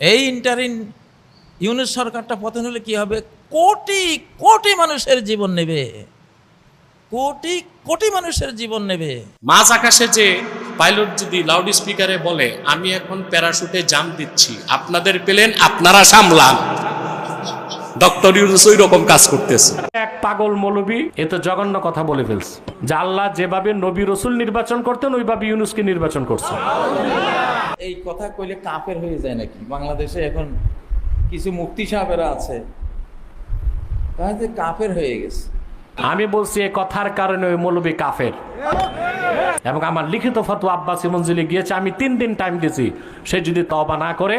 এই ইন্টারিন ইউনিট সরকারটা পতন হলে কি হবে? কোটি কোটি মানুষের জীবন নেবে। কোটি কোটি মানুষের জীবন নেবে। মাঝ আকাশে যে পাইলট যদি লাউড স্পিকারে বলে, আমি এখন প্যারাশুটে জাম দিচ্ছি। আপনাদের প্লেন, আপনারা সামলান। ডক্টর ইউনুস ওই রকম কাজ করতেছে। এক পাগল মৌলবী এ তো জঘন্য কথা বলে ফেলছে। যে আল্লাহ যেভাবে নবী রসুল নির্বাচন করতেন ওইভাবে ইউনুসকে নির্বাচন করছে। এই কথা কইলে কাফের হয়ে যায় নাকি? বাংলাদেশে এখন কিছু মুক্তি সাহেবেরা আছে। কাফের হয়ে গেছে। আমি বলছি এই কথার কারণে ওই মৌলবী কাফের। এবং আমার লিখিত ফতোয়া আব্বাসি মঞ্জিলে গিয়েছে আমি তিন দিন টাইম দিয়েছি সে যদি তবা না করে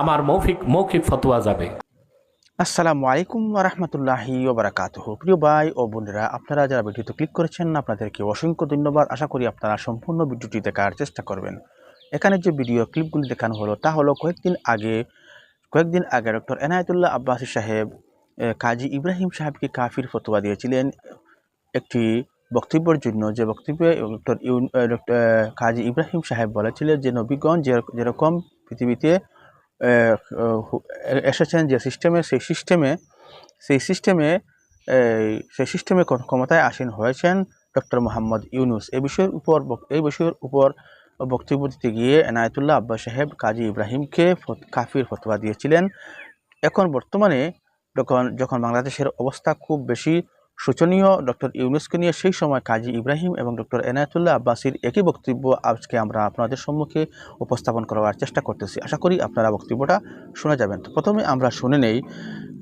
আমার মৌখিক মৌখিক ফতোয়া যাবে। আসসালামু আলাইকুম রহমতুল্লাহি ওবরাকাতুহ প্রিয় ভাই ও বোনেরা, আপনারা যারা ভিডিওতে ক্লিক করেছেন, আপনাদেরকে অসংখ্য ধন্যবাদ। আশা করি আপনারা সম্পূর্ণ ভিডিওটি দেখার চেষ্টা করবেন। এখানে যে ভিডিও ক্লিপগুলি দেখানো হলো, তা হলো কয়েকদিন আগে কয়েকদিন আগে ডক্টর এনায়েতুল্লাহ আব্বাসী সাহেব কাজী ইব্রাহিম সাহেবকে কাফির ফতোয়া দিয়েছিলেন একটি বক্তব্যের জন্য। যে বক্তব্যে ডক্টর কাজী ইব্রাহিম সাহেব বলেছিলেন যে নবীগঞ্জ যেরকম পৃথিবীতে এসেছেন যে সিস্টেমে, সেই সিস্টেমে সেই সিস্টেমে সেই সিস্টেমে ক্ষমতায় আসীন হয়েছেন ডক্টর মোহাম্মদ ইউনুস। এই বিষয়ের উপর এই বিষয়ের উপর বক্তব্য দিতে গিয়ে এনায়তুল্লাহ আব্বাস সাহেব কাজী ইব্রাহিমকে কাফির ফতোয়া দিয়েছিলেন। এখন বর্তমানে যখন যখন বাংলাদেশের অবস্থা খুব বেশি শোচনীয় ডক্টর ইউনুসকে নিয়ে সেই সময় কাজী ইব্রাহিম এবং ডক্টর এনায়েতুল্লাহ আব্বাসির একই বক্তব্য আজকে আমরা আপনাদের সম্মুখে উপস্থাপন করার চেষ্টা করতেছি। আশা করি আপনারা বক্তব্যটা শোনা যাবেন। তো প্রথমে আমরা শুনে নেই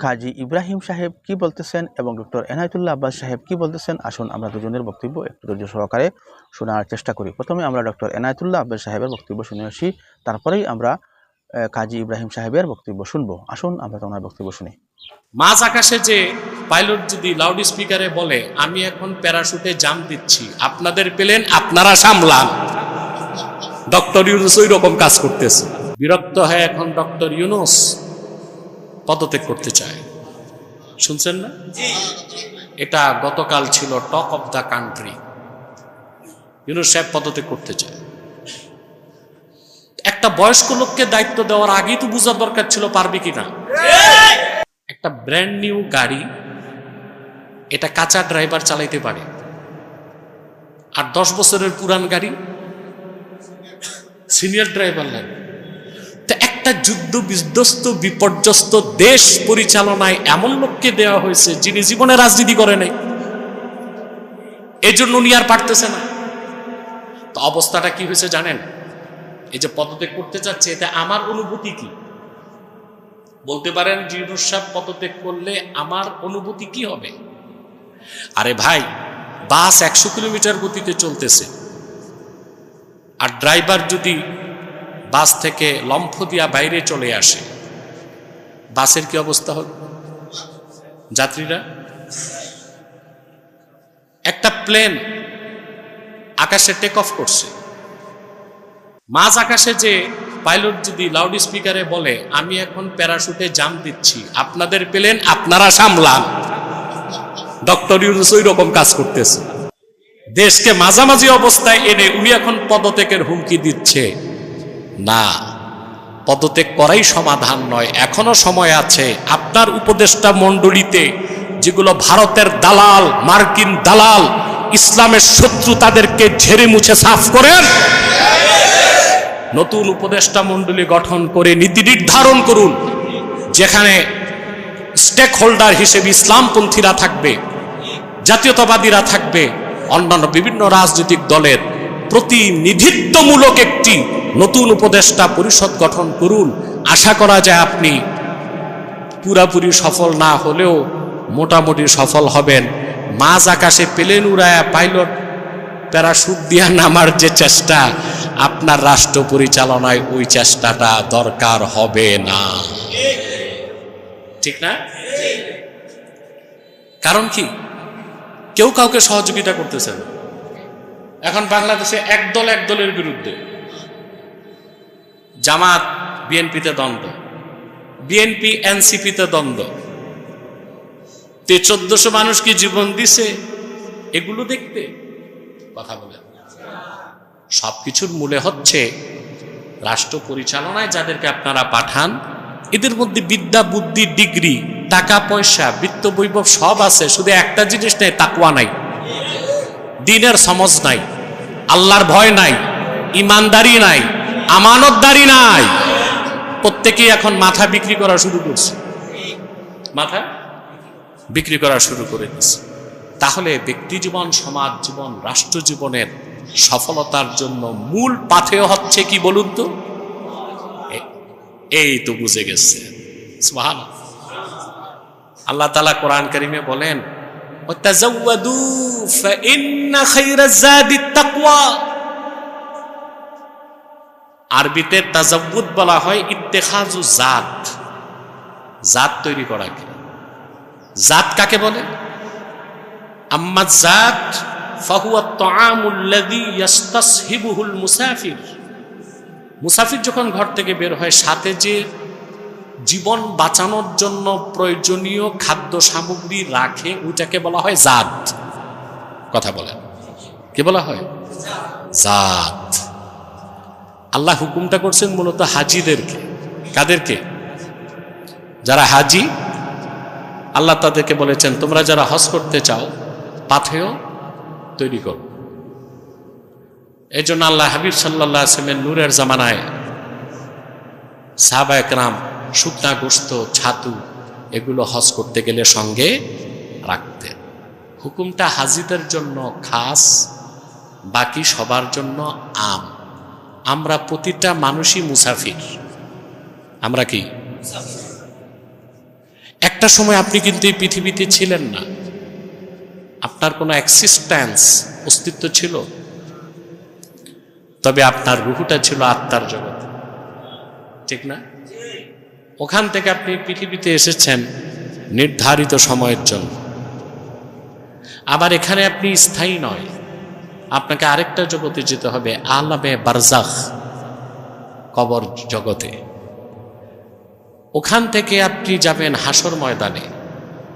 কাজী ইব্রাহিম সাহেব কি বলতেছেন এবং ডক্টর এনায়েতুল্লাহ আব্বাস সাহেব কি বলতেছেন। আসুন আমরা দুজনের বক্তব্য একটু ধৈর্য সহকারে শোনার চেষ্টা করি। প্রথমে আমরা ডক্টর এনায়েতুল্লাহ আব্বাস সাহেবের বক্তব্য শুনে আসি। তারপরেই আমরা কাজী ইব্রাহিম সাহেবের বক্তব্য শুনব। আসুন আমরা তোমার বক্তব্য শুনি। মাঝ আকাশে যে পাইলট যদি লাউড স্পিকারে বলে, আমি এখন প্যারাশুটে জাম দিচ্ছি, আপনাদের পেলেন, আপনারা সামলান। ডক্টর ইউনুস ওই রকম কাজ করতেছে। বিরক্ত হয়ে এখন ডক্টর ইউনুস পদত্যাগ করতে চায়। শুনছেন না? এটা গতকাল ছিল talk of the country Yunus সাহেব পদত্যাগ করতে চায়। একটা বয়স্ক লোককে দায়িত্ব দেওয়ার আগেই তো বোঝার দরকার ছিল পারবে কিনা। একটা ব্র্যান্ড নিউ গাড়ি, এটা কাঁচা ড্রাইভার চালাইতে পারে। আর দশ বছরের পুরান গাড়ি সিনিয়র ড্রাইভার লাগে তো একটা যুদ্ধ বিধ্বস্ত, বিপর্যস্ত দেশ পরিচালনায় এমন লোককে দেওয়া হয়েছে যিনি জীবনে রাজনীতি করে নাই। এই জন্য উনি আর পারতেছে না। তো অবস্থাটা কি হয়েছে জানেন? এই যে পদত্যাগ করতে চাচ্ছে এতে আমার অনুভূতি কি? বলতে পারেন সাহেব পদত্যাগ করলে আমার অনুভূতি কি হবে? আরে ভাই, বাস একশো কিলোমিটার গতিতে চলতেছে। আর ড্রাইভার যদি বাস থেকে লম্ফ দিয়া বাইরে চলে আসে, বাসের কি অবস্থা হবে যাত্রীরা? একটা প্লেন আকাশে টেক অফ করছে। মাঝ আকাশে যে পাইলট যদি লাউড স্পিকারে বলে, আমি এখন প্যারাশুটে জাম দিচ্ছি, আপনাদের পেলেন, আপনারা সামলান। ডক্টর ইউনুস ওই রকম কাজ করতেছে। দেশকে মাঝামাঝি অবস্থায় এনে উনি এখন পদত্যাগের হুমকি দিচ্ছে। না, পদত্যাগ করাই সমাধান নয়, এখনও সময় আছে। আপনার উপদেষ্টা মণ্ডলীতে যেগুলো ভারতের দালাল, মার্কিন দালাল, ইসলামের শত্রু তাদেরকে ঝেড়ে মুছে সাফ করেন। নতুন উপদেষ্টা মণ্ডলী গঠন করে নীতি নির্ধারণ করুন, যেখানে স্টেক হোল্ডার হিসেবে ইসলামপন্থীরা থাকবে, জাতীয়তাবাদীরা থাকবে, অন্যান্য বিভিন্ন রাজনৈতিক দলের প্রতিনিধিত্বমূলক একটি নতুন উপদেষ্টা পরিষদ গঠন করুন। আশা করা যায় আপনি পুরাপুরি সফল না হলেও মোটামুটি সফল হবেন। মাঝ আকাশে প্লেন উড়ায়া পাইলট প্যারাশুট দিয়া নামার যে চেষ্টা আপনার রাষ্ট্র পরিচালনায় ওই চেষ্টাটা দরকার হবে না। ঠিক না? কারণ কি? কেউ কাউকে সহযোগিতা করতেছে না। এখন বাংলাদেশে এক দল এক দলের বিরুদ্ধে জামাত বিএনপিতে দ্বন্দ্ব, বিএনপি এনসিপিতে দ্বন্দ্ব। তে চোদ্দশো মানুষ কি জীবন দিছে? এগুলো দেখতে। কথা বলেন। সবকিছুর মূলে হচ্ছে রাষ্ট্র পরিচালনায় যাদেরকে আপনারা পাঠান, এদের মধ্যে বিদ্যা, বুদ্ধি, ডিগ্রি, টাকা, পয়সা, বিত্ত, বৈভব সব আছে, শুধু একটা জিনিস নেই তাকুয়া নাই। দিনের সমজ নাই, আল্লাহর ভয় নাই, ইমানদারি নাই, আমানতদারি নাই। প্রত্যেকেই এখন মাথা বিক্রি করা শুরু করছে। মাথা বিক্রি করা শুরু করে দিচ্ছে তাহলে ব্যক্তি জীবন, সমাজ জীবন, রাষ্ট্র জীবনের সফলতার জন্য মূল পাথেয় হচ্ছে কি বলুন তো? এই তো বুঝে গেছে। আল্লাহ তালা কোরআন করিমে বলেন আরবিতে তাজাবুদ বলা হয় ইত্তেখাজু জাত। জাত তৈরি করাকে জাত কাকে বলে? আম্মা জাত মুসাফির। মুসাফির যখন ঘর থেকে বের হয়, সাথে যে জীবন বাঁচানোর জন্য প্রয়োজনীয় খাদ্য সামগ্রী রাখে, ওইটাকে বলা হয় জাত। কথা বলেন। কে বলা হয়? জাত। আল্লাহ হুকুমটা করছেন মূলত হাজিদেরকে। কাদেরকে? যারা হাজি, আল্লাহ তাদেরকে বলেছেন, তোমরা যারা হজ করতে চাও পাথেয় তৈরি করো এই জন্য আল্লাহ হাবিব সাল্লাহ আসলামের নূরের জামানায় সাহাবা একরাম শুকনা গোস্ত ছাতু এগুলো হজ করতে গেলে সঙ্গে রাখতেন। হুকুমটা হাজিদের জন্য খাস, বাকি সবার জন্য আম। আমরা প্রতিটা মানুষই মুসাফির। আমরা কি? একটা সময় আপনি কিন্তু এই পৃথিবীতে ছিলেন না। আপনার কোনো এক্সিস্ট্যান্স অস্তিত্ব ছিল? তবে আপনার রুহুটা ছিল আত্মার জগৎ। ঠিক না? ওখান থেকে আপনি পৃথিবীতে এসেছেন নির্ধারিত সময়ের জন্য। আবার এখানে আপনি স্থায়ী নয়। আপনাকে আরেকটা জগতে যেতে হবে, আলামে বারজাখ, কবর জগতে। ওখান থেকে আপনি যাবেন হাসর ময়দানে।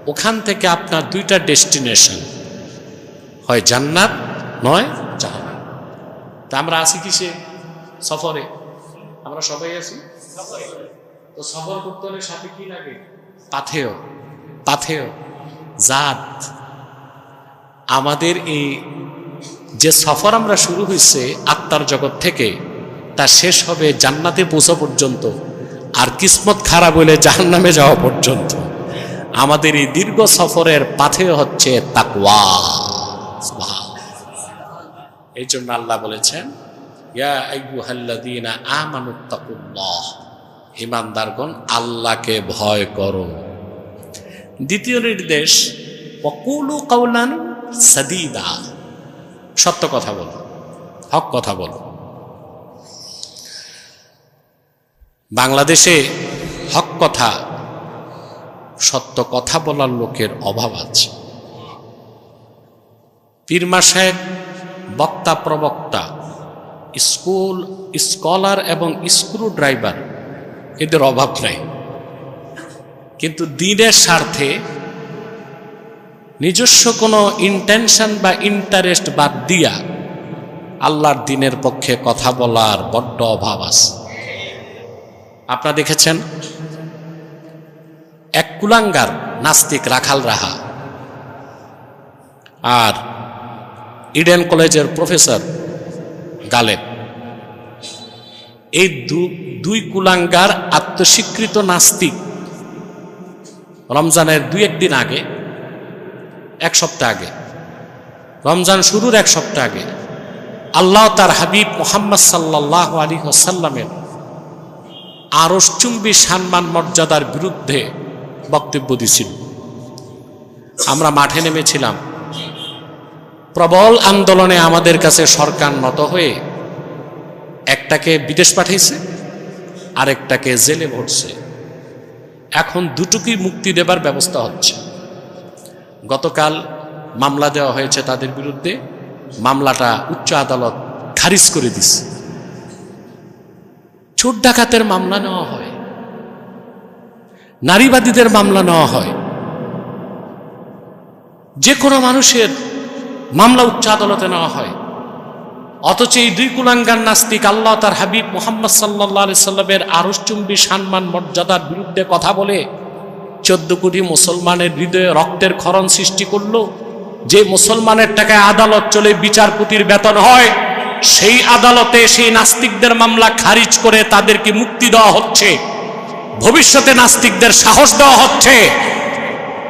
ওখান থেকে আপনার দুইটা ডেস্টিনেশন। হয় জান্নাত, নয় জাহান্নাম। তা আমরা আছি কিসে? সফরে। আমরা সবাই আছি? তো সফর করতে হলে সাথে কি লাগে? পাথেয়। পাথেয়। জাত। আমাদের এই যে সফর আমরা শুরু হয়েছে আত্মার জগৎ থেকে, তা শেষ হবে জান্নাতে পৌঁছা পর্যন্ত আর কিসমত খারাপ হলে জাহান্নামে যাওয়া পর্যন্ত। আমাদের এই দীর্ঘ সফরের পাথে হচ্ছে তাকওয়া। এই জন্য আল্লাহ বলেছেন ইমানদারগণ আল্লাহকে ভয় করো। দ্বিতীয় নির্দেশ অকুলু কাউলান সাদিদা। সত্য কথা বলো, হক কথা বলো। বাংলাদেশে হক কথা, সত্য কথা বলার লোকের অভাব আছে। পীরমা সাহেব বক্তা প্রবক্তা, স্কুল স্কলার এবং স্ক্রু ড্রাইভার, এদের অভাব নাই। কিন্তু দিনের স্বার্থে নিজস্ব কোনো ইন্টেনশন বা ইন্টারেস্ট বাদ দিয়া আল্লাহর দিনের পক্ষে কথা বলার বড্ড অভাব আছে। আপনারা দেখেছেন? এক কুলাঙ্গার নাস্তিক রাখাল রাহা, আর ইডেন কলেজের প্রফেসর গালেব। এই দুই কুলাঙ্গার আত্মস্বীকৃত নাস্তিক রমজানের দুই একদিন আগে, এক সপ্তাহ আগে, রমজান শুরুর এক সপ্তাহ আগে আল্লাহ তার হাবিব মোহাম্মদ সাল্লাহ আলী ওসাল্লামের আরসচুম্বী সম্মান মর্যাদার বিরুদ্ধে বক্তব্য দিছিল আমরা মাঠে নেমেছিলাম। প্রবল আন্দোলনে আমাদের কাছে সরকার নত হয়ে একটাকে বিদেশ পাঠিয়েছে, আরেকটাকে জেলে ভরছে। এখন দুটোকেই মুক্তি দেবার ব্যবস্থা হচ্ছে। গতকাল মামলা দেওয়া হয়েছে তাদের বিরুদ্ধে, মামলাটা উচ্চ আদালত খারিজ করে দিছে। চোর ডাকাতের মামলা নেওয়া হয়, নারীবাদীদের মামলা নেওয়া হয়। যে কোনো মানুষের মামলা উচ্চ আদালতে নেওয়া হয়। অথচ এই দুই কুলাঙ্গার নাস্তিক আল্লাহ তার হাবিব মোহাম্মদ সাল্লাহ সাল্লামের আরসচুম্বী সম্মান, মর্যাদার বিরুদ্ধে কথা বলে, চোদ্দ কোটি মুসলমানের হৃদয়ে রক্তের ক্ষরণ সৃষ্টি করল। যে মুসলমানের টাকায় আদালত চলে বিচারপতির বেতন হয়, সেই আদালতে সেই নাস্তিকদের মামলা খারিজ করে তাদেরকে মুক্তি দেওয়া হচ্ছে। ভবিষ্যতে নাস্তিকদের সাহস দেওয়া হচ্ছে।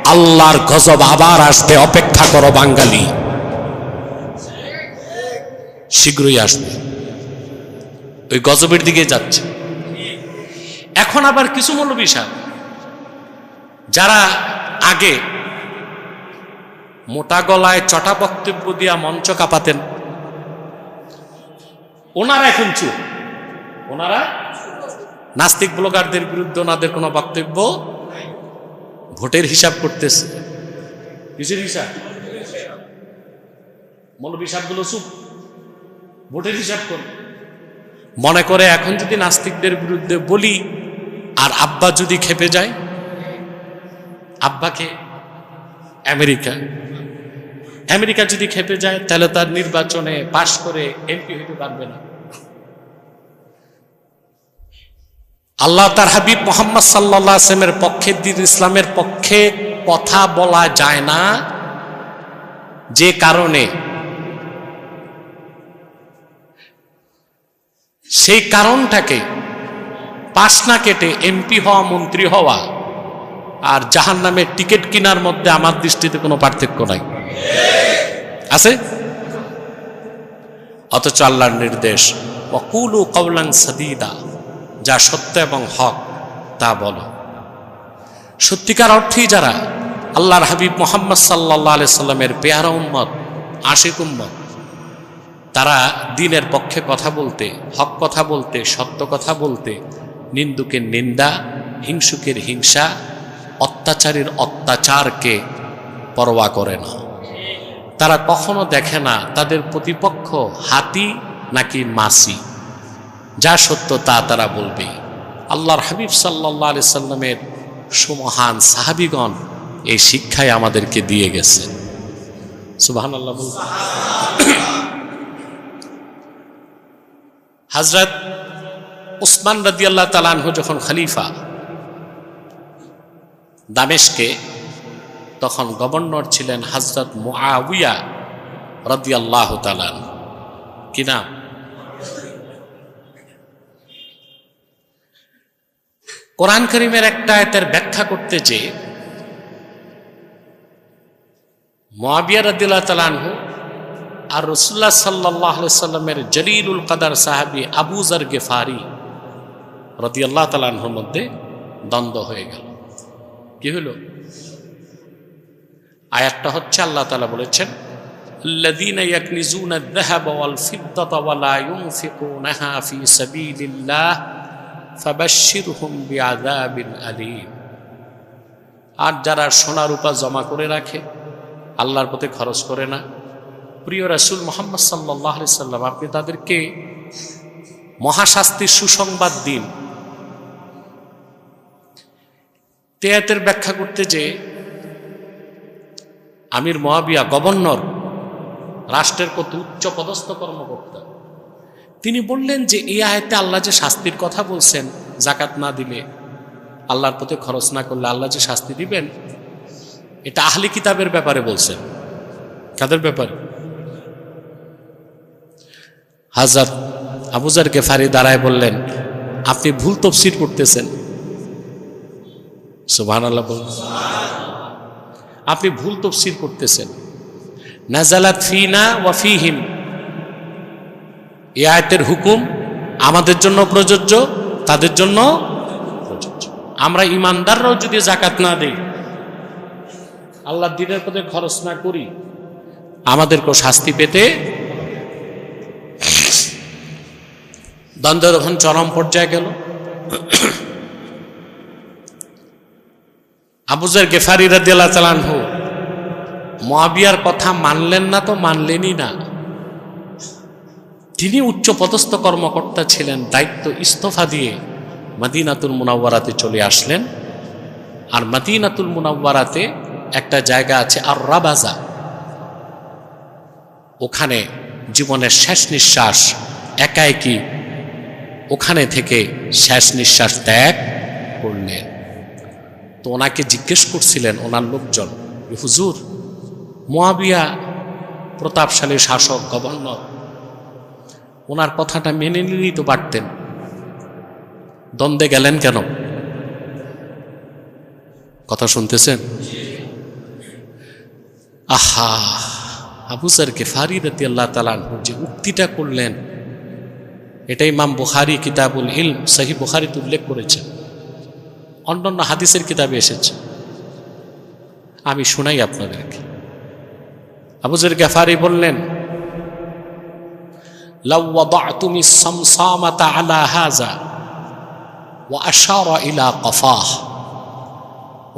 আল্লাহর গজব আবার আসবে, অপেক্ষা করো বাঙালি। শীঘ্রই আসবে। ওই গজবের দিকে যাচ্ছে। এখন আবার কিছু মৌলবী সাহেব, যারা আগে মোটা গলায় চটা বক্তব্য দিয়া মঞ্চ কাঁপাতেন, ওনারা এখন চুপ। ওনারা নাস্তিক ব্লগারদের বিরুদ্ধে ওনাদের কোনো বক্তব্য ভোটের হিসাব করতেছে। কিসের হিসাব? মৌলবী সাহেবগুলো চুপ। ভোটের হিসাব কর। মনে করে এখন যদি নাস্তিকদের বিরুদ্ধে বলি, আর আব্বা যদি খেপে যায়, আব্বাকে আমেরিকা। আমেরিকা যদি খেপে যায়, তাহলে তার নির্বাচনে পাশ করে এমপি হইতে পারবে না। আল্লাহ তার হাবিব মোহাম্মদ সাল্লাহ আসলামের পক্ষে, দিন ইসলামের পক্ষে কথা বলা যায় না। যে কারণে সেই কারণটাকে পাশ না কেটে এমপি হওয়া, মন্ত্রী হওয়া আর জাহান নামের টিকিট কেনার মধ্যে আমার দৃষ্টিতে কোনো পার্থক্য নাই। আছে? অথচ আল্লাহর নির্দেশ অকুলু কৌলাং সাদিদা যা সত্য এবং হক, তা বলো। সত্যিকার অর্থেই যারা আল্লাহর হাবিব মোহাম্মদ সাল্লাহ আলি সাল্লামের পেয়ারা উম্মত, আশিক উম্মত তারা দিনের পক্ষে কথা বলতে, হক কথা বলতে, সত্য কথা বলতে, নিন্দুকের নিন্দা, হিংসুকের হিংসা, অত্যাচারীর অত্যাচারকে পরোয়া করে না। তারা কখনো দেখে না তাদের প্রতিপক্ষ হাতি নাকি মাসি যা সত্য তা তারা বলবে। আল্লাহর হাবিব সাল্লাহ আলি সাল্লামের সুমহান সাহাবিগণ এই শিক্ষায় আমাদেরকে দিয়ে গেছে। সুবাহান আল্লাহ হজরত উসমান রদি আল্লাহ তালানহু যখন খলিফা দামেশকে, তখন গভর্নর ছিলেন হজরত মুআউয়া রদি আল্লাহ তালান কি নাম? কোরআন করিমের একটা আয়তের ব্যাখ্যা করতে যে মোয়াবিয়া রদিল্লাহ তালানহু আর রসুল্লাহ সাল্লাহ সাল্লামের জলিলুল কাদার সাহাবি আবুজার গেফারি রদি আল্লাহ তালানহর মধ্যে দ্বন্দ্ব হয়ে গেল কি হলো আয়াতটা হচ্ছে আল্লাহ তালা বলেছেন الذين يكنزون الذهب والفضة ولا ينفقونها في سبيل الله فبشرهم بعذاب أليم আর যারা সোনা রূপা জমা করে রাখে আল্লাহর পথে খরচ করে না প্রিয় রাসুল মোহাম্মদ সাল্লাহ সাল্লাম, আপনি তাদেরকে মহাশাস্তির সুসংবাদ দিন। তেয়াতের ব্যাখ্যা করতে যে আমির মহাবিয়া গভর্নর, রাষ্ট্রের কত উচ্চ পদস্থ কর্মকর্তা, তিনি বললেন যে এই আয়তে আল্লাহ যে শাস্তির কথা বলছেন জাকাত না দিলে আল্লাহর পথে খরচ না করলে আল্লাহ যে শাস্তি দিবেন, এটা আহলি কিতাবের ব্যাপারে বলছেন। কাদের ব্যাপারে? হাজার আবুজার গেফারি দাঁড়ায় বললেন, আপনি ভুল তফসির করতেছেন। সুবহান আল্লাহ আপনি ভুল তফসির করতেছেন। নাজালাত ফিনা ওয়া ফিহিম। এই আয়তের হুকুম আমাদের জন্য প্রযোজ্য, তাদের জন্য প্রযোজ্য। আমরা ইমানদাররাও যদি জাকাত না দেই আল্লাহ দিনের পথে খরচ না করি, আমাদেরকেও শাস্তি পেতে দ্বন্দ্ব যখন চরম পর্যায়ে গেল। আবুজার গেফারি রাদিয়াল্লাহু তাআলাহু মুয়াবিয়ার কথা মানলেন না তো মানলেনই না। তিনি উচ্চ পদস্থ কর্মকর্তা ছিলেন, দায়িত্ব ইস্তফা দিয়ে মাদিনাতুল মুনাওয়ারাতে চলে আসলেন। আর মাদিনাতুল মুনাওয়ারাতে একটা জায়গা আছে আর রাবাজা ওখানে জীবনের শেষ নিঃশ্বাস একা একই ওখানে থেকে শেষ নিঃশ্বাস ত্যাগ করলেন। তো ওনাকে জিজ্ঞেস করছিলেন, ওনার লোকজন? হুজুর, মোয়াবিয়া প্রতাপশালী শাসক, গভর্নর, ওনার কথাটা মেনে নিলেই তো পারতেন। দ্বন্দ্বে গেলেন কেন? কথা শুনতেছেন? আহা, আবু স্যারকে ফারি রাতি আল্লাহ তালান যে উক্তিটা করলেন এটাই ইমাম বুখারি কিতাবুল ইলম সহি বুখারিতে উল্লেখ করেছেন। অন্যান্য হাদিসের কিতাবে এসেছে। আমি শুনাই আপনাদেরকে। আবুজের গ্যাফারি বললেন সামসামাতা আলা আশারা ইলা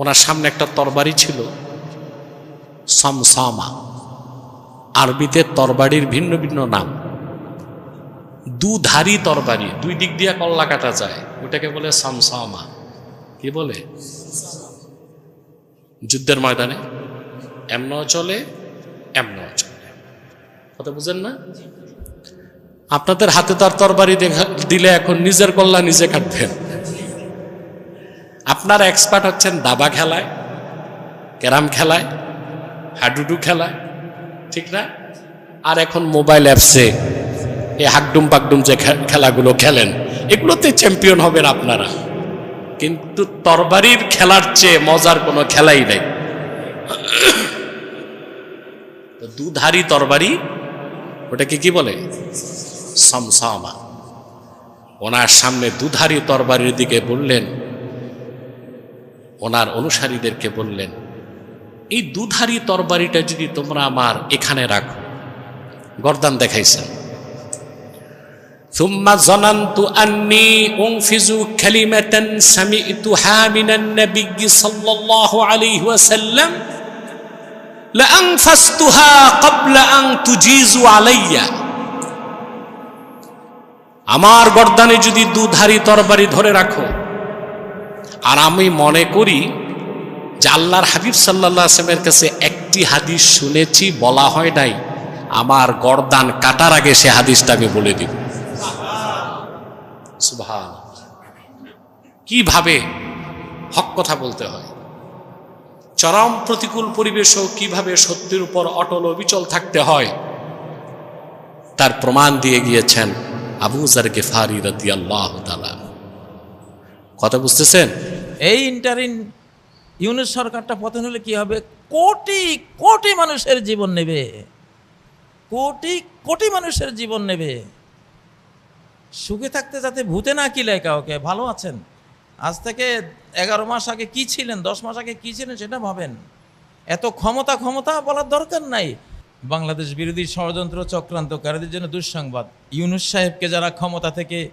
ওনার সামনে একটা তরবারি ছিল, সামসামা। আরবিতে তরবারির ভিন্ন ভিন্ন নাম। দুধারি তরবারি, দুই দিক দিয়ে কল্লা কাটা যায় ওটাকে বলে সামসামা। কি বলে? যুদ্ধের ময়দানে? এমনও চলে এমনও চলে। কথা বুঝেন না? আপনাদের হাতে তার তরবারি দিলে এখন নিজের কল্লা নিজে কাটবেন। আপনার এক্সপার্ট হচ্ছেন দাবা খেলায়, ক্যারাম খেলায়, হাডুডু খেলায়, ঠিক না? আর এখন মোবাইল অ্যাপসে এই হাকডুম পাকডুম যে খেলাগুলো খেলেন, এগুলোতে চ্যাম্পিয়ন হবেন আপনারা। কিন্তু তরবারির খেলার চেয়ে মজার কোনো খেলাই নাই। দুধারি তরবারি, ওটাকে কি বলে? সমসামা। ওনার সামনে দুধারি তরবারির দিকে বললেন, ওনার অনুসারীদেরকে বললেন, এই দুধারি তরবারিটা যদি তোমরা আমার এখানে রাখো, গর্দান দেখাইছেন। ثم ظننت أني أنفذ كلمة سمعتها من النبي صلى الله عليه وسلم لأنفستها قبل أن تجيزوا علي আমার গর্দানে যদি দুধারি তরবারি ধরে রাখো আর আমি মনে করি যে আল্লাহর হাবিব সাল্লাহ আসলামের কাছে একটি হাদিস শুনেছি বলা হয় নাই আমার গর্দান কাটার আগে সে হাদিসটা আমি বলে দিব সুবহান। কীভাবে হক কথা বলতে হয়? চরম প্রতিকূল পরিবেশও কীভাবে সত্যের উপর অটল অবিচল থাকতে হয়? তার প্রমাণ দিয়ে গিয়েছেন আবু জার গেফারি রদি আল্লাহ কথা বুঝতেছেন? এই ইন্টারিন ইউনিট সরকারটা পতন হলে কি হবে? কোটি কোটি মানুষের জীবন নেবে। কোটি কোটি মানুষের জীবন নেবে। সুখে থাকতে যাতে ভূতে না কিলায় কাউকে, ভালো আছেন? আজ থেকে এগারো মাস আগে কি ছিলেন, দশ মাস আগে কি ছিলেন সেটা ভাবেন। এত ক্ষমতা ক্ষমতা বলার দরকার নাই। বাংলাদেশ বিরোধী ষড়যন্ত্র চক্রান্তকারীদের জন্য দুঃসংবাদ। ইউনুস সাহেবকে যারা ক্ষমতা থেকে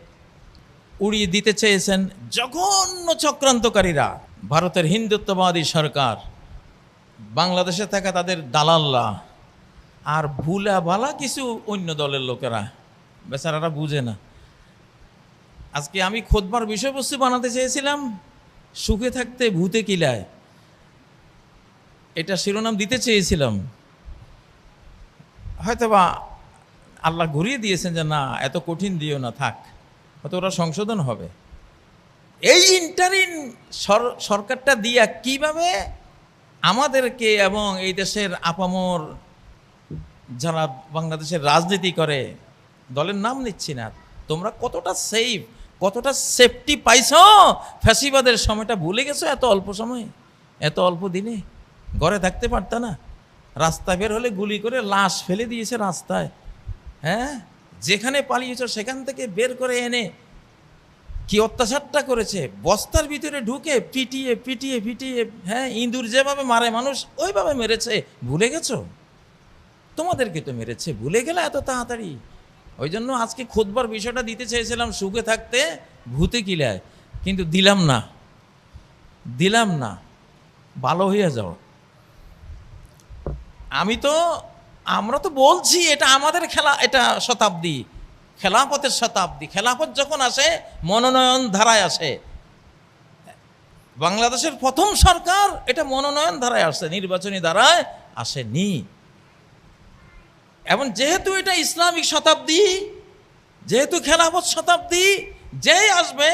উড়িয়ে দিতে চেয়েছেন, জঘন্য চক্রান্তকারীরা। ভারতের হিন্দুত্ববাদী সরকার। বাংলাদেশে থাকা তাদের দালাল্লা আর ভুলা ভালা কিছু অন্য দলের লোকেরা। বেচারারা বুঝে না। আজকে আমি খোদবার বিষয়বস্তু বানাতে চেয়েছিলাম, সুখে থাকতে ভূতে কিলায়। এটা শিরোনাম দিতে চেয়েছিলাম। হয়তোবা আল্লাহ ঘুরিয়ে দিয়েছেন যে, না, এত কঠিন দিও না, থাক, হয়তো ওরা সংশোধন হবে। এই ইন্টারিন সরকারটা দিয়া কীভাবে আমাদেরকে এবং এই দেশের আপামর যারা বাংলাদেশের রাজনীতি করে, দলের নাম নিচ্ছি না, তোমরা কতটা সেফ কতটা সেফটি পাইছ? ফ্যাসিবাদের সময়টা ভুলে গেছো এত অল্প সময়ে? এত অল্প দিনে? ঘরে থাকতে পারত না। রাস্তা বের হলে গুলি করে লাশ ফেলে দিয়েছে রাস্তায়। হ্যাঁ? যেখানে পালিয়েছ, সেখান থেকে বের করে এনে কি অত্যাচারটা করেছে? বস্তার ভিতরে ঢুকে পিটিয়ে পিটিয়ে পিটিয়ে হ্যাঁ ইঁদুর যেভাবে মারে মানুষ, ওইভাবে মেরেছে। ভুলে গেছো? তোমাদেরকে তো মেরেছে। ভুলে গেলে এত তাড়াতাড়ি? ওই জন্য আজকে খোদবার বিষয়টা দিতে চেয়েছিলাম, সুখে থাকতে ভূতে কিলায় কিন্তু দিলাম না। দিলাম না। ভালো হইয়া যাও। আমি তো, আমরা তো বলছি, এটা আমাদের খেলা, এটা শতাব্দী। খেলাফতের শতাব্দী। খেলাফত যখন আসে, মনোনয়ন ধারায় আসে। বাংলাদেশের প্রথম সরকার এটা মনোনয়ন ধারায় আসে, নির্বাচনী ধারায় আসেনি। এবং যেহেতু এটা ইসলামিক শতাব্দী, যেহেতু খেলাফত শতাব্দী, যেই আসবে,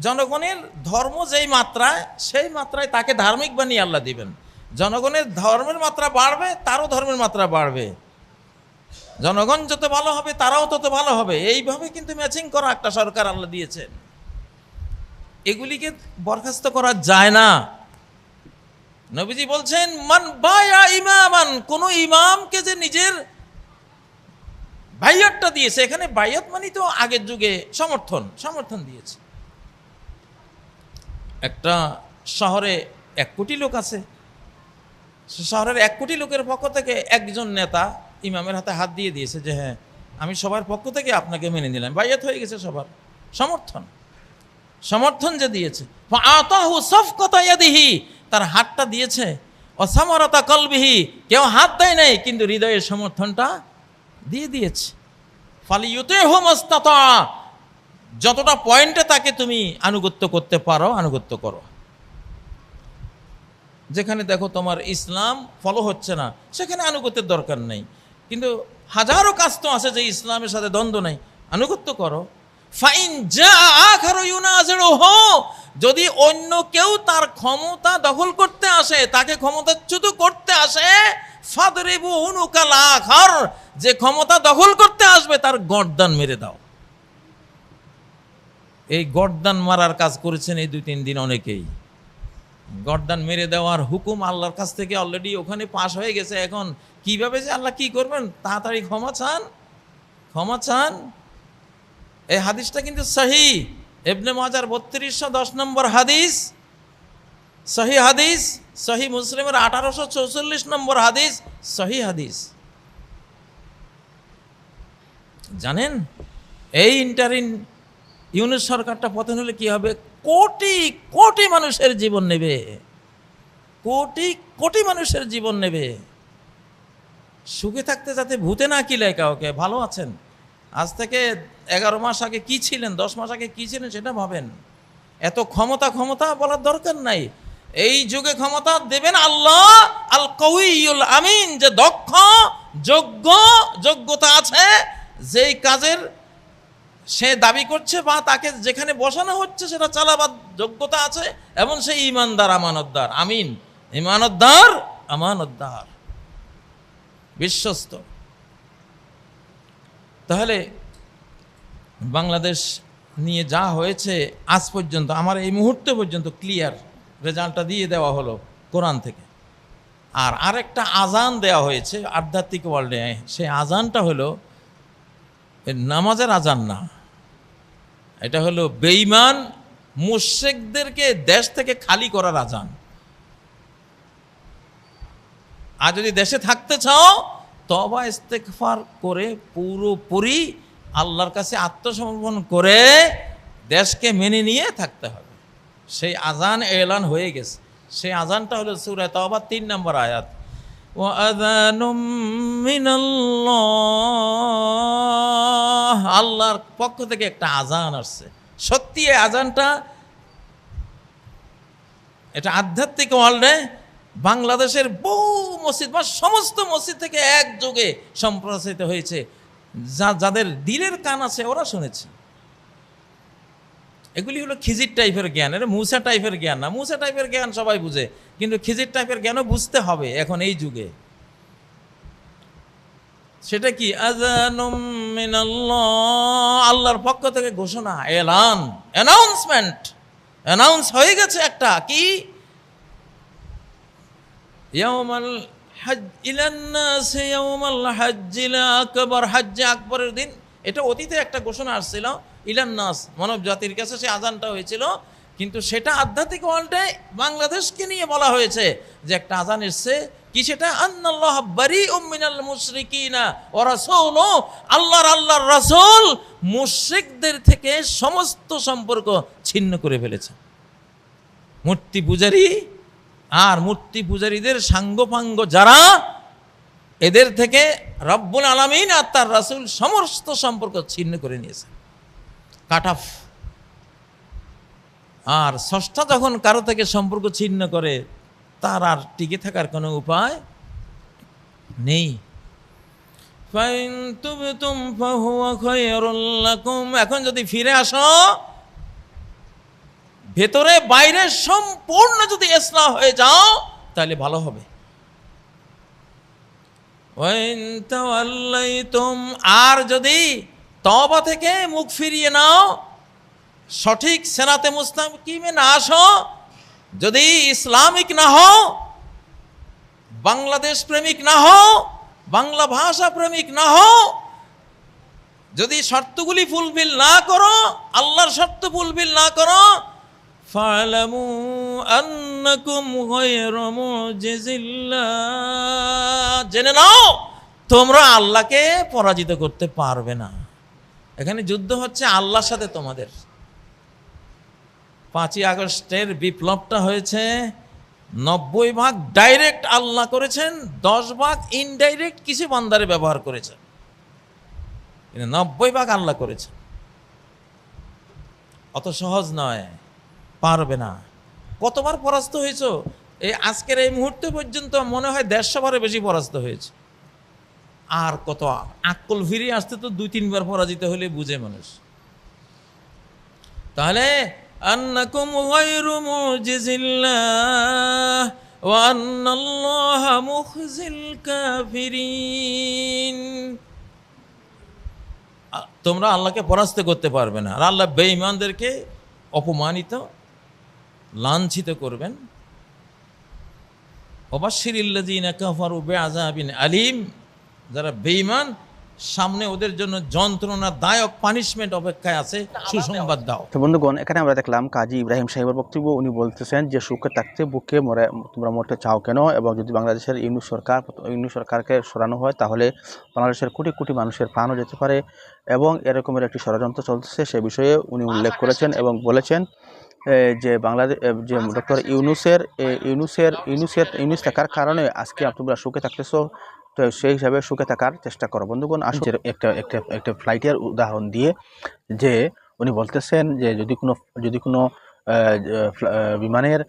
জনগণের ধর্ম যেই মাত্রায় সেই মাত্রায় তাকে ধার্মিক বানিয়ে আল্লাহ দিবেন। জনগণের ধর্মের মাত্রা বাড়বে, তারও ধর্মের মাত্রা বাড়বে। জনগণ যত ভালো হবে, তারাও তত ভালো হবে। এইভাবে কিন্তু ম্যাচিং করা একটা সরকার আল্লাহ দিয়েছেন। এগুলিকে বরখাস্ত করা যায় না। নবীজি বলছেন, মান বায়া ইমামান কোন ইমামকে যে নিজের বাইয়াতটা দিয়েছে। এখানে বাইয়াত মানে তো আগের যুগে সমর্থন সমর্থন দিয়েছে। একটা শহরে এক কোটি লোক আছে। শহরের এক কোটি লোকের পক্ষ থেকে একজন নেতা ইমামের হাতে হাত দিয়ে দিয়েছে যে হ্যাঁ আমি সবার পক্ষ থেকে আপনাকে মেনে নিলাম। বাইয়াত হয়ে গেছে সবার। সমর্থন। সমর্থন যে দিয়েছে। আতাহু সফকতা ইয়াদিহি। তার হাতটা দিয়েছে। অসামরতা কলবিহি। কেউ হাত দেয় নাই, কিন্তু হৃদয়ের সমর্থনটা দিয়ে দিয়েছে। ফালিউতে হোমস্তাতা যতটা পয়েন্টে তাকে তুমি আনুগত্য করতে পারো, আনুগত্য করো। যেখানে দেখো তোমার ইসলাম ফলো হচ্ছে না, সেখানে আনুগত্যের দরকার নেই। কিন্তু হাজারো কাজ তো আছে যে ইসলামের সাথে দ্বন্দ্ব নেই, আনুগত্য করো। ফাইন যা ইউনাজিরুহু, যদি অন্য কেউ তার ক্ষমতা দখল করতে আসে, তাকে ক্ষমতাচ্যুত করতে আসে যে ক্ষমতা দখল করতে আসবে, তার গর্দান মেরে দাও। এই গর্দান মারার কাজ করেছেন এই দুই তিন দিন অনেকেই। গর্দান মেরে দেওয়ার হুকুম আল্লাহর কাছ থেকে অলরেডি ওখানে পাশ হয়ে গেছে। এখন কীভাবে যে আল্লাহ কি করবেন? তাড়াতাড়ি ক্ষমা চান ক্ষমা চান। এই হাদিসটা কিন্তু সহি। এবনে মাজার বত্রিশশো দশ নম্বর হাদিস, সহি হাদিস। সহি মুসলিমের আঠারোশো চৌচল্লিশ নম্বর হাদিস, সহি হাদিস। জানেন? এই ইন্টারিন ইউনিট সরকারটা পতন হলে কি হবে? কোটি কোটি মানুষের জীবন নেবে। কোটি কোটি মানুষের জীবন নেবে। সুখে থাকতে যাতে ভূতে না কিলায় কাউকে, ভালো আছেন? আজ থেকে এগারো মাস আগে কি ছিলেন, দশ মাস আগে কি ছিলেন সেটা ভাবেন। এত ক্ষমতা ক্ষমতা বলার দরকার নাই। এই যুগে ক্ষমতা দেবেন আল্লাহ আল কউইউল আমিন, যে দক্ষ, যোগ্য, যোগ্যতা আছে, যেই কাজের সে দাবি করছে বা তাকে যেখানে বসানো হচ্ছে সেটা চালাবার যোগ্যতা আছে এবং সে ইমানদার আমানতদার। আমিন। ইমানতদার আমানতদার। বিশ্বস্ত। তাহলে বাংলাদেশ নিয়ে যা হয়েছে আজ পর্যন্ত, আমার এই মুহূর্তে পর্যন্ত ক্লিয়ার রেজাল্টটা দিয়ে দেওয়া হলো কোরআন থেকে। আর আরেকটা আজান দেওয়া হয়েছে আধ্যাত্মিক ওয়ার্ল্ডে সেই আজানটা হলো নামাজের আজান না। এটা হলো বেঈমান মুশেকদেরকে দেশ থেকে খালি করার আজান আর যদি দেশে থাকতে চাও তবা ইস্তেকফার করে পুরোপুরি আল্লাহর কাছে আত্মসমর্পণ করে দেশকে মেনে নিয়ে থাকতে হবে। সেই আজান এলান হয়ে গেছে। সেই আজানটা হলো সুরে আবার তিন নম্বর আয়াত। আল্লাহর পক্ষ থেকে একটা আজান আসছে। সত্যি আজানটা এটা আধ্যাত্মিক ওয়ার্ল্ডে বাংলাদেশের বহু মসজিদ বা সমস্ত মসজিদ থেকে একযোগে সম্প্রসারিত হয়েছে। যা, যাদের দিলের কান আছে ওরা শুনেছে। এগুলি হলো খিজির টাইপের জ্ঞান। এটা মুসা টাইপের জ্ঞান না। মুসা টাইপের জ্ঞান সবাই বুঝে। কিন্তু খিজির টাইপের জ্ঞানও বুঝতে হবে এখন এই যুগে। সেটা কি? আল্লাহর পক্ষ থেকে ঘোষণা, এলান অ্যানাউন্সমেন্ট অ্যানাউন্স হয়ে গেছে একটা, কি? হজ্জিল আকবার। আকবরের দিন। এটা অতীতে একটা ঘোষণা আসছিল। ইলান নাস, মানব জাতির কাছে সে আজানটা হয়েছিল। কিন্তু সেটা আধ্যাত্মিক ওয়ার্ল্ডে বাংলাদেশকে নিয়ে বলা হয়েছে যে একটা আজান এসছে। কি সেটা? আন্নাল্লাহ বারি উম্মিনাল মুশরিকিনা ও আল্লাহর আল্লাহর রাসূল মুশরিকদের থেকে সমস্ত সম্পর্ক ছিন্ন করে ফেলেছে। মূর্তি পূজারী আর মূর্তি পূজারীদের সাঙ্গপাঙ্গ যারা, এদের থেকে রব্বুল আলমিন আর তার রাসূল সমস্ত সম্পর্ক ছিন্ন করে নিয়েছে কাট অফ। আর ষষ্ঠা যখন কারও থেকে সম্পর্ক ছিন্ন করে, তার আর টিকে থাকার কোনো উপায় নেই। এখন যদি ফিরে আসো, ভেতরে বাইরে সম্পূর্ণ যদি ইসলাম হয়ে যাও, তাহলে ভালো হবে। আর যদি তবা থেকে মুখ ফিরিয়ে নাও। সঠিক সেনাতে মুস্তাকিমে না আসো। যদি ইসলামিক না হও, বাংলাদেশ প্রেমিক না হও, বাংলা ভাষা প্রেমিক না হও, যদি শর্তগুলি ফুলফিল না করো, আল্লাহর শর্ত ফুলফিল না করো, ফালামু আন্নাকুম গায়রু মুজিজিল্লাহ। জেনে নাও, তোমরা আল্লাহকে পরাজিত করতে পারবে না। এখানে যুদ্ধ হচ্ছে আল্লাহর সাথে তোমাদের। পাঁচই আগস্টের বিপ্লবটা হয়েছে, নব্বই ভাগ ডাইরেক্ট আল্লাহ করেছেন, দশ ভাগ ইনডাইরেক্ট কিছু বান্দারে ব্যবহার করেছেন। কিন্তু নব্বই ভাগ আল্লাহ করেছেন। অত সহজ নয়, পারবে না। কতবার পরাস্ত হয়েছ? এই আজকের এই মুহূর্তে পর্যন্ত মনে হয় দেড়শো বারে বেশি পরাস্ত হয়েছে। আর কত আক্কল ফিরিয়ে আসতে তো দুই, তিনবার পরাজিত হলে বুঝে মানুষ। তাহলে তোমরা আল্লাহকে পরাস্ত করতে পারবে না। আর আল্লাহ বেঈমানদেরকে অপমানিত, লাঞ্ছিত করবেন। কাফারু বিআযাবিন আলিম। যারা বেঈমান সামনে ওদের জন্য যন্ত্রণা দায়ক পানিশমেন্ট অপেক্ষায় আছে সুসংবাদ দাও। তো বন্ধুগণ এখানে আমরা দেখলাম কাজী ইব্রাহিম সাহেবের বক্তব্য। উনি বলতেছেন যে সুখে থাকতে বুকে মরে তোমরা মরতে চাও কেন? এবং যদি বাংলাদেশের ইউনু সরকার ইউনু সরকারকে সরানো হয় তাহলে বাংলাদেশের কোটি কোটি মানুষের প্রাণও যেতে পারে। এবং এরকমের একটি ষড়যন্ত্র চলতেছে সে বিষয়ে উনি উল্লেখ করেছেন এবং বলেছেন যে বাংলাদেশ যে ডক্টর ইউনুসের ইউনুসের ইউনুসের ইউনুস থাকার কারণে আজকে তোমরা সুখে থাকতেছো। তো সেই হিসাবে সুখে থাকার চেষ্টা করো। বন্ধুগণ আসলে একটা একটা একটা ফ্লাইটের উদাহরণ দিয়ে যে উনি বলতেছেন যে যদি কোনো যদি কোনো বিমানের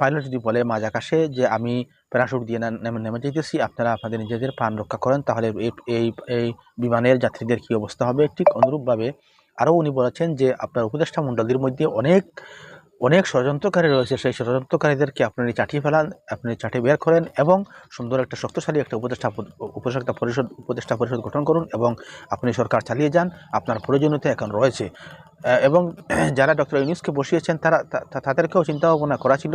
পাইলট যদি বলে, মাঝ আকাশে যে আমি প্যারাশুট দিয়ে নেমে নেমে যেতেছি আপনারা আপনাদের নিজেদের প্রাণ রক্ষা করেন, তাহলে এই এই বিমানের যাত্রীদের কি অবস্থা হবে? ঠিক অনুরূপভাবে আরও উনি বলেছেন যে আপনার উপদেষ্টা মণ্ডলীর মধ্যে অনেক অনেক ষড়যন্ত্রকারী রয়েছে, সেই ষড়যন্ত্রকারীদেরকে আপনি চাটিয়ে ফেলান, আপনি চাটিয়ে বের করেন এবং সুন্দর একটা শক্তিশালী একটা উপদেষ্টা উপদেষ্টা পরিষদ উপদেষ্টা পরিষদ গঠন করুন এবং আপনি সরকার চালিয়ে যান, আপনার প্রয়োজনীয়তা এখন রয়েছে। এবং যারা ডক্টর ইউনুসকে বসিয়েছেন, তারা তা- তা- তাদেরকেও চিন্তা ভাবনা করা ছিল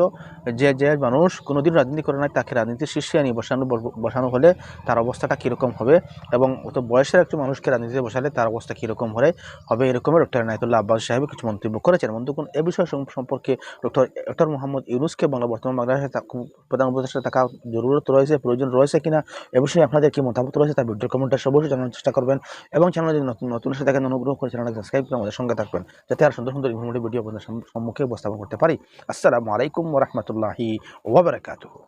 যে যে মানুষ কোনোদিন রাজনীতি করে নাই, তাকে রাজনীতির শীর্ষে নিয়ে বসানো বসানো হলে তার অবস্থাটা কীরকম হবে এবং অত বয়সের একজন মানুষকে রাজনীতিতে বসালে তার অবস্থা কীরকম হলে হবে এরকমের ডক্টর নায়তুল্লাহ আব্বাস সাহেব কিছু মন্তব্য করেছেন। বন্ধুগণ, এ বিষয় সম্পর্কে ডক্টর ডক্টর মোহাম্মদ ইউনুসকে বাংলা বর্তমান বাংলাদেশে প্রধান উপদেষ্টা থাকা জরুরত রয়েছে, প্রয়োজন রয়েছে কিনা এ বিষয়ে আপনাদের কি মতামত রয়েছে তার ভিডিও কমেন্টে অবশ্যই জানানোর চেষ্টা করবেন এবং চ্যানেল নতুন নতুন দেখেন অনুগ্রহ করে চ্যানেলটা সাবস্ক্রাইব করে আমাদের সঙ্গে থাকবেন যাতে আর সুন্দর সুন্দর ইনফরমেটিভ ভিডিও আপনাদের সম্মুখে উপস্থাপন করতে পারি। আসসালামু আলাইকুম রহমতুল্লাহি ওবরাকাতুহু